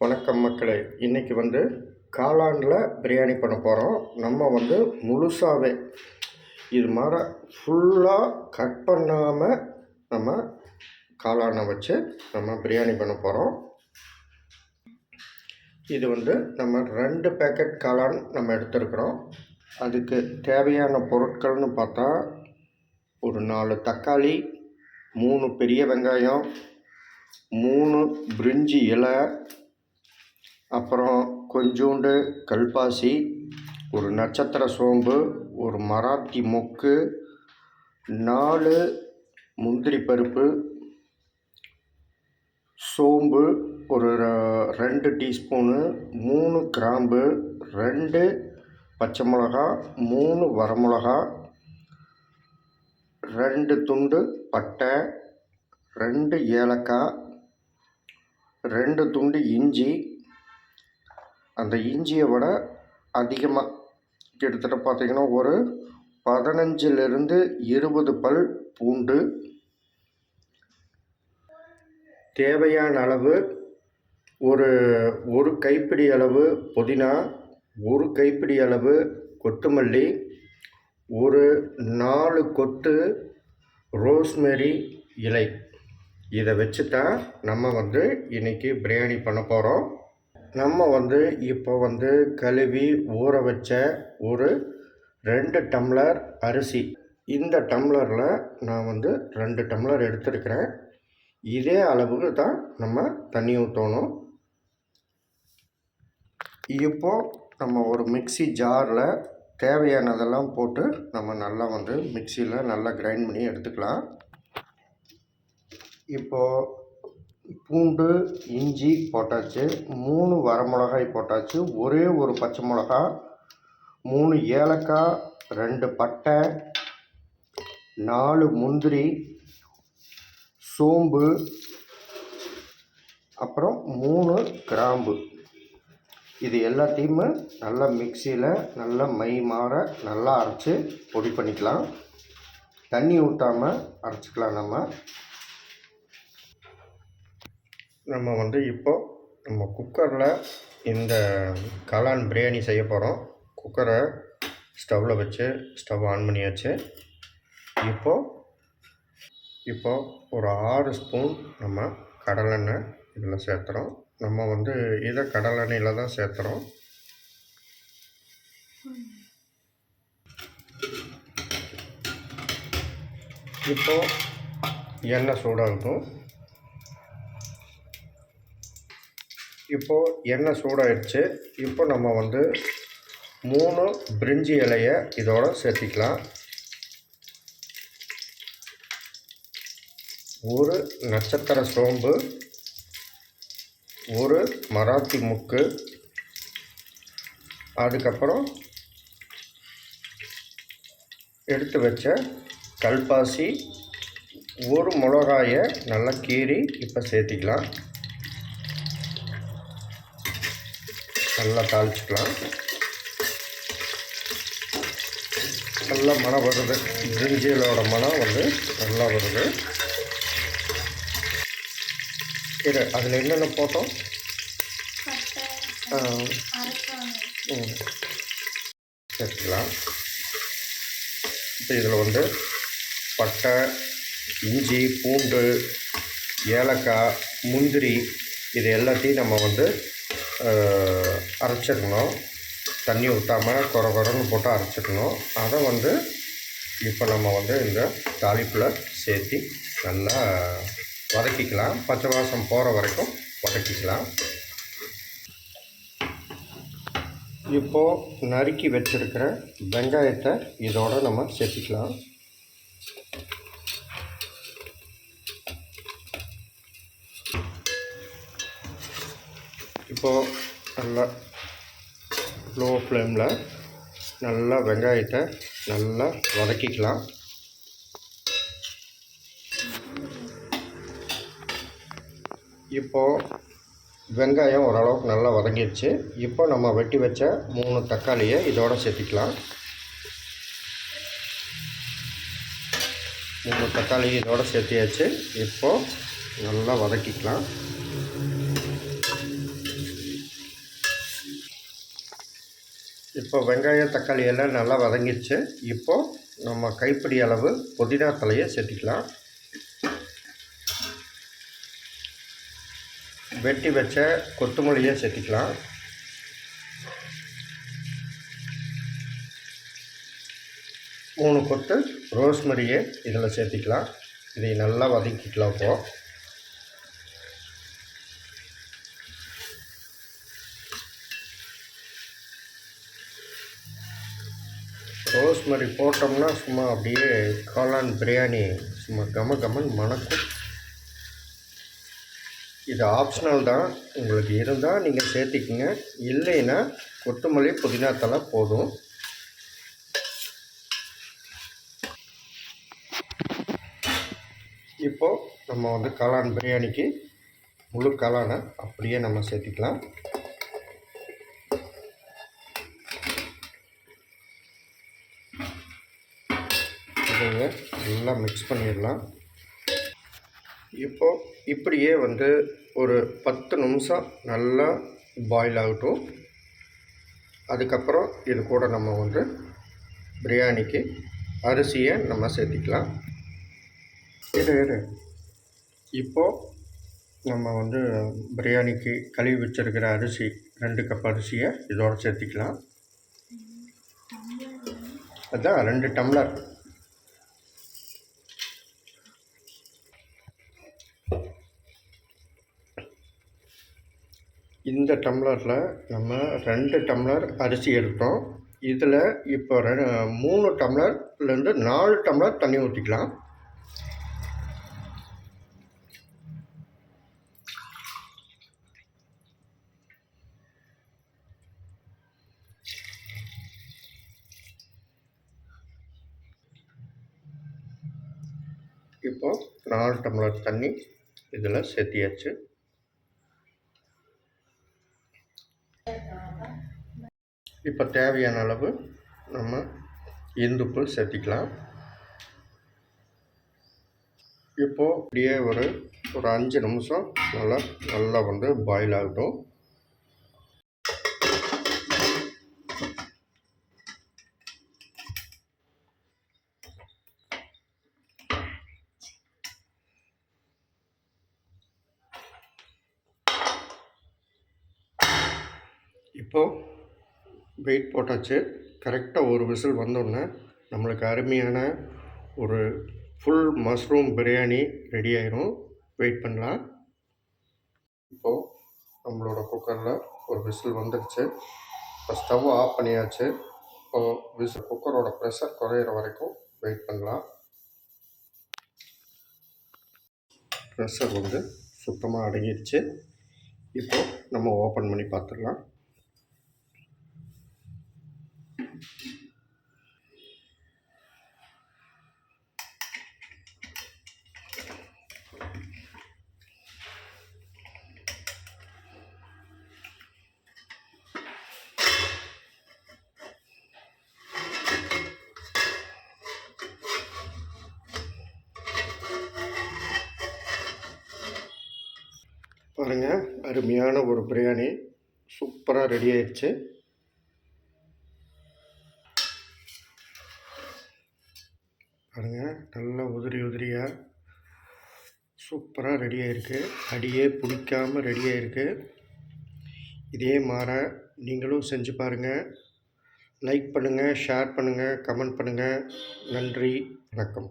வணக்கம் மக்களே. இன்றைக்கி வந்து காளானில் பிரியாணி பண்ண போகிறோம் நம்ம வந்து முழுசாகவே இது மாதிரி ஃபுல்லாக கட் பண்ணாமல் நம்ம காளானை வச்சு நம்ம பிரியாணி பண்ண போகிறோம் இது வந்து நம்ம ரெண்டு பேக்கெட் காளான் நம்ம எடுத்துருக்குறோம். அதுக்கு தேவையான பொருட்கள்னு பார்த்தா ஒரு நாலு தக்காளி மூணு பெரிய வெங்காயம் மூணு பிரிஞ்சி இலை அப்புறம் கொஞ்சோண்டு கல்பாசி ஒரு நட்சத்திர சோம்பு ஒரு மராத்தி மொக்கு நாலு முந்திரி பருப்பு சோம்பு ஒரு ரெண்டு டீஸ்பூனு மூணு கிராம்பு ரெண்டு பச்சை மிளகா மூணு வரமிளகா ரெண்டு துண்டு பட்டை ரெண்டு ஏலக்காய் ரெண்டு துண்டு இஞ்சி அந்த இஞ்சியை விட அதிகமாக கிட்டத்தட்ட பார்த்திங்கன்னா ஒரு பதினஞ்சிலிருந்து இருபது பல் பூண்டு தேவையான அளவு ஒரு ஒரு கைப்பிடி அளவு புதினா ஒரு கைப்பிடி அளவு கொத்தமல்லி ஒரு நாலு கொத்து ரோஸ்மெரி இலை. இதை வச்சு தான் நம்ம வந்து இன்றைக்கி பிரியாணி பண்ண போகிறோம் நம்ம வந்து இப்போ வந்து கழுவி ஊற வச்ச ஒரு ரெண்டு டம்ளர் அரிசி. இந்த டம்ளரில் நான் வந்து ரெண்டு டம்ளர் எடுத்துருக்கிறேன். இதே அளவுக்கு தான் நம்ம தண்ணி ஊற்றணும் இப்போது நம்ம ஒரு மிக்ஸி ஜாரில் தேவையானதெல்லாம் போட்டு நம்ம நல்லா வந்து மிக்சியில் நல்லா கிரைண்ட் பண்ணி எடுத்துக்கலாம். இப்போது பூண்டு இஞ்சி போட்டாச்சு மூணு வரமிளகாய் போட்டாச்சு ஒரே ஒரு பச்சை மிளகா மூணு ஏலக்காய் ரெண்டு பட்டை நாலு முந்திரி சோம்பு அப்புறம் மூணு கிராம்பு. இது எல்லாத்தையுமே நல்லா மிக்சியில் நல்லா மை மாற நல்லா அரைச்சி பொடி பண்ணிக்கலாம். தண்ணி ஊற்றாமல் அரைச்சிக்கலாம் நம்ம. நம்ம வந்து இப்போது நம்ம குக்கரில் இந்த காளான் பிரியாணி செய்ய போகிறோம் குக்கரை ஸ்டவ்வில் வச்சு ஸ்டவ் ஆன் பண்ணியாச்சு. இப்போது இப்போது ஒரு ஆறு ஸ்பூன் நம்ம கடலெண்ணெய் இதில் சேர்த்துறோம். நம்ம வந்து இதை கடலெண்ணெயில் தான் சேர்த்துறோம். இப்போது எண்ணெய் சூடாகட்டும். இப்போது எண்ணெய் சூடாயிடுச்சு. இப்போ நம்ம வந்து மூணு பிரிஞ்சி இலையை இதோட சேர்த்திக்கலாம். ஒரு நட்சத்திர சோம்பு ஒரு மராத்தி முக்கு அதுக்கப்புறம் எடுத்து வச்ச கல்பாசி ஒரு மிளகாயை நல்லா கீறி இப்போ சேர்த்திக்கலாம். நல்லா தாளிச்சுக்கலாம். நல்லா மனம் வருது. பிரிஞ்சியலோட மனம் வந்து நல்லா வருது. சரி அதில் என்னென்ன போட்டோம்? ம். சேர்த்துக்கலாம். இப்போ இதில் வந்து பட்டை இஞ்சி பூண்டு ஏலக்காய் முந்திரி இது எல்லாத்தையும் நம்ம வந்து அரைச்சிக்கணும் தண்ணி ஊற்றாமல் குறை குறைன்னு போட்டு அரைச்சிக்கணும் அதை வந்து இப்போ நம்ம வந்து இந்த தாளிப்பில் சேர்த்து நல்லா வதக்கிக்கலாம். பச்சை வாசம் போகிற வரைக்கும் வதக்கிக்கலாம். இப்போது நறுக்கி வச்சிருக்கிற வெங்காயத்தை இதோடு நம்ம சேர்த்துக்கலாம். இப்போது நல்லா லோ ஃப்ளேமில் நல்லா வெங்காயத்தை நல்லா வதக்கிக்கலாம். இப்போது வெங்காயம் ஓரளவுக்கு நல்லா வதங்கிடுச்சு இப்போ நம்ம வெட்டி வச்ச மூணு தக்காளியை இதோடு சேர்த்திக்கலாம். மூணு தக்காளி இதோடு சேர்த்தியாச்சு. இப்போது நல்லா வதக்கிக்கலாம். இப்போ வெங்காயம் தக்காளி எல்லாம் நல்லா வதங்கிடுச்சு இப்போது நம்ம கைப்பிடி அளவு புதினா தலையை சேர்த்திக்கலாம். வெட்டி வச்ச கொத்தமல்லியை சேர்த்திக்கலாம். மூணு கொத்து ரோஸ்மரியை இதில் சேர்த்திக்கலாம். இதை நல்லா வதக்கிக்கலாம் இப்போது ரோஸ்மரி போட்டோம்னா சும்மா அப்படியே காளான் பிரியாணி சும்மா கம கமன் மணக்கும். இது ஆப்ஷனல் தான். உங்களுக்கு இருந்தால் நீங்கள் சேர்த்திக்கங்க. இல்லைன்னா கொத்தமல்லி புதினா தலை போதும். இப்போது நம்ம வந்து காளான் பிரியாணிக்கு முழு காளானை அப்படியே நம்ம சேர்த்திக்கலாம். இதைங்க நல்லா மிக்ஸ் பண்ணிடலாம். இப்போது இப்படியே வந்து ஒரு பத்து நிமிஷம் நல்லா பாயில் ஆகட்டும். அதுக்கப்புறம் இது கூட நம்ம வந்து பிரியாணிக்கு அரிசியை நம்ம சேர்த்திக்கலாம். இரு இரு. இப்போது நம்ம வந்து பிரியாணிக்கு கழுவி வச்சுருக்கிற அரிசி ரெண்டு கப் அரிசியை இதோட சேர்த்திக்கலாம். அதுதான் ரெண்டு டம்ளர் இந்த டம்ளரில் நம்ம ரெண்டு டம்ளர் அரிசி எடுத்தோம். இதில் இப்போ ரெ மூணு டம்ளர்லேருந்து நாலு டம்ளர் தண்ணி ஊற்றிக்கலாம் இப்போ நாலு டம்ளர் தண்ணி இதில் சேர்த்தியாச்சு. இப்போ தேவையான அளவு நம்ம இந்துப்பு சேர்த்திக்கலாம் இப்போது அப்படியே ஒரு ஒரு அஞ்சு நிமிஷம் நல்லா நல்லா வந்து பாயில் ஆகட்டும். இப்போது வெயிட் போட்டாச்சு. கரெக்டாக ஒரு விசில் வந்தோடனே நம்மளுக்கு அருமையான ஒரு ஃபுல் மஷ்ரூம் பிரியாணி ரெடி ஆயிரும். வெயிட் பண்ணலாம். இப்போது நம்மளோட குக்கரில் ஒரு விசில் வந்துடுச்சு இப்போ ஸ்டவ் ஆஃப் பண்ணியாச்சு. இப்போது விசில் குக்கரோட ப்ரெஷர் குறையிற வரைக்கும் வெயிட் பண்ணலாம். ப்ரெஷர் வந்து சுத்தமாக அடங்கிடுச்சு இப்போது நம்ம ஓப்பன் பண்ணி பார்த்துடலாம் பாருங்கள் அருமையான ஒரு பிரியாணி. சூப்பராக ரெடி ஆயிடுச்சு. பாருங்கள் நல்லா உதிரி உதிரியாக சூப்பராக ரெடி ஆயிருக்கு. அடியே பிடிக்காமல் ரெடி ஆயிருக்கு. இதே மாற நீங்களும் செஞ்சு பாருங்கள் லைக் பண்ணுங்கள் ஷேர் பண்ணுங்கள் கமெண்ட் பண்ணுங்கள் நன்றி வணக்கம்.